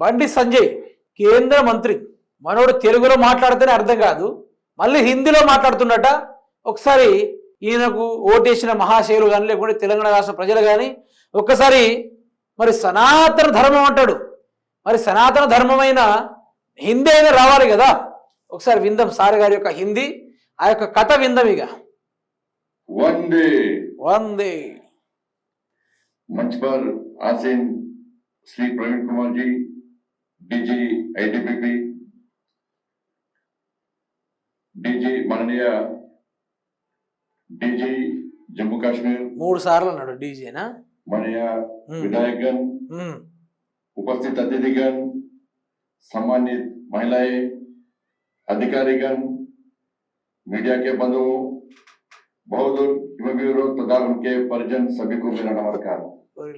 బండి సంజయ్ కేంద్ర మంత్రి. మనోడు తెలుగులో మాట్లాడితేనే అర్థం కాదు. మళ్ళీ హిందీలో మాట్లాడుతుండట. ఒకసారి ఈయనకు ఓటేసిన మహాశైలు కానీ లేకుంటే తెలంగాణ రాష్ట్ర ప్రజలు కానీ ఒక్కసారి మరి సనాతన ధర్మం అంటాడు. మరి సనాతన ధర్మమైన హిందీ అయినా రావాలి కదా. ఒకసారి విందం సార్ గారి యొక్క హిందీ ఆ యొక్క కథ విందం ఇక. వందే. వందే. Municipal Shri Praveen Kumar ji DG ITBP DG माननीय डीजी जम्मू कश्मीर మూడు సార్లు అన్నాడు డీజేనా माननीय हम्म। विधायकगण ఉమ్, उपस्थित अतिथिगण सम्मानित महिलाएं अधिकारीगण मीडिया के बंधुओं बहादुर हिमवीरों तथा उनके परिजन सभी को मेरा नमस्कार ఓరి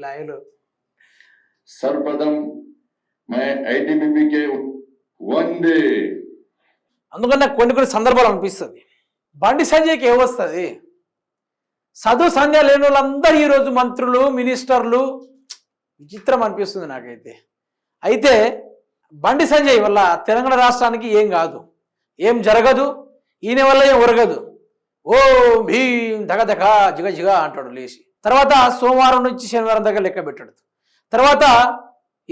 మై ఐటీబీపీ కొన్ని కొన్ని సందర్భాలు అనిపిస్తుంది. బండి సంజయ్కి ఏమొస్తుంది? సదు సంధ్య లేని వాళ్ళందరూ ఈరోజు మంత్రులు మినిస్టర్లు విచిత్రం అనిపిస్తుంది నాకైతే. అయితే బండి సంజయ్ వల్ల తెలంగాణ రాష్ట్రానికి ఏం కాదు. ఏం జరగదు. ఈయన వల్ల ఏం ఒరగదు. ఓ భీం దగ దగ జిగ జిగ అంటాడు లేచి. తర్వాత సోమవారం నుంచి శనివారం దగ్గర లెక్క పెట్టాడు. తర్వాత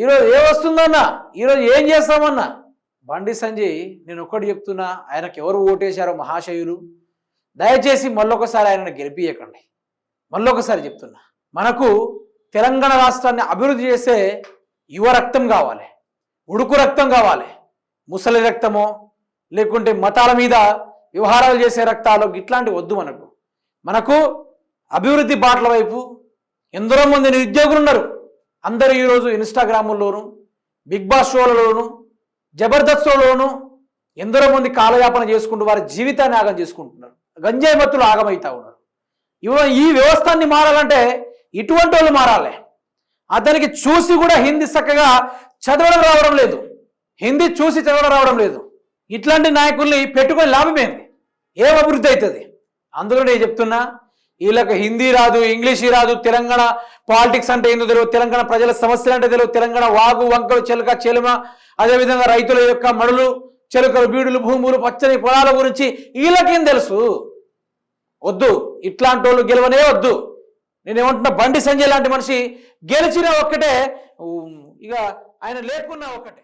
ఈరోజు ఏ వస్తుందన్నా? ఈరోజు ఏం చేస్తామన్నా? బండి సంజయ్ నేను ఒక్కటి చెప్తున్నా ఆయనకు ఎవరు ఓటేశారో మహాశయులు దయచేసి మళ్ళొకసారి ఆయనను గెలిపియకండి మళ్ళొకసారి చెప్తున్నా మనకు తెలంగాణ రాష్ట్రాన్ని అభివృద్ధి చేసే యువ రక్తం కావాలి ఉడుకు రక్తం కావాలి ముసలి రక్తమో లేకుంటే మతాల మీద వ్యవహారాలు చేసే రక్తాలు ఇట్లాంటివి వద్దు మనకు. మనకు అభివృద్ధి బాటల వైపు ఎందరో మంది నిరుద్యోగులు ఉన్నారు. అందరూ ఈరోజు ఇన్స్టాగ్రాముల్లోనూ బిగ్ బాస్ షోలలోనూ జబర్దస్త్లోనూ ఎందరో మంది కాలయాపన చేసుకుంటూ వారి జీవితాన్ని ఆగం చేసుకుంటున్నారు. గంజాయి మత్తులు ఆగమవుతా ఉన్నారు. ఇవ ఈ వ్యవస్థని మారాలంటే ఇటువంటి వాళ్ళు మారాలి. అతనికి చూసి కూడా హిందీ చక్కగా చదవడం రావడం లేదు. హిందీ చూసి చదవడం రావడం లేదు. ఇట్లాంటి నాయకుల్ని పెట్టుకొని లాభమేంది? ఏం అభివృద్ధి అవుతుంది? అందులో నేను చెప్తున్నా వీళ్ళకి హిందీ రాదు ఇంగ్లీష్ రాదు తెలంగాణ పాలిటిక్స్ అంటే ఏందో తెలియదు తెలంగాణ ప్రజల సమస్యలు అంటే తెలియదు తెలంగాణ వాగు వంకలు చెలక చెలుమ అదేవిధంగా రైతుల యొక్క మడులు చెలుకలు బీడులు భూములు పచ్చని పొలాల గురించి వీళ్ళకేం తెలుసు? వద్దు. ఇట్లాంటి వాళ్ళు గెలవనే వద్దు. నేనేమంటున్నా బండి సంజయ్ లాంటి మనిషి గెలిచిన ఒక్కటే ఇక ఆయన లేకున్నా ఒక్కటే.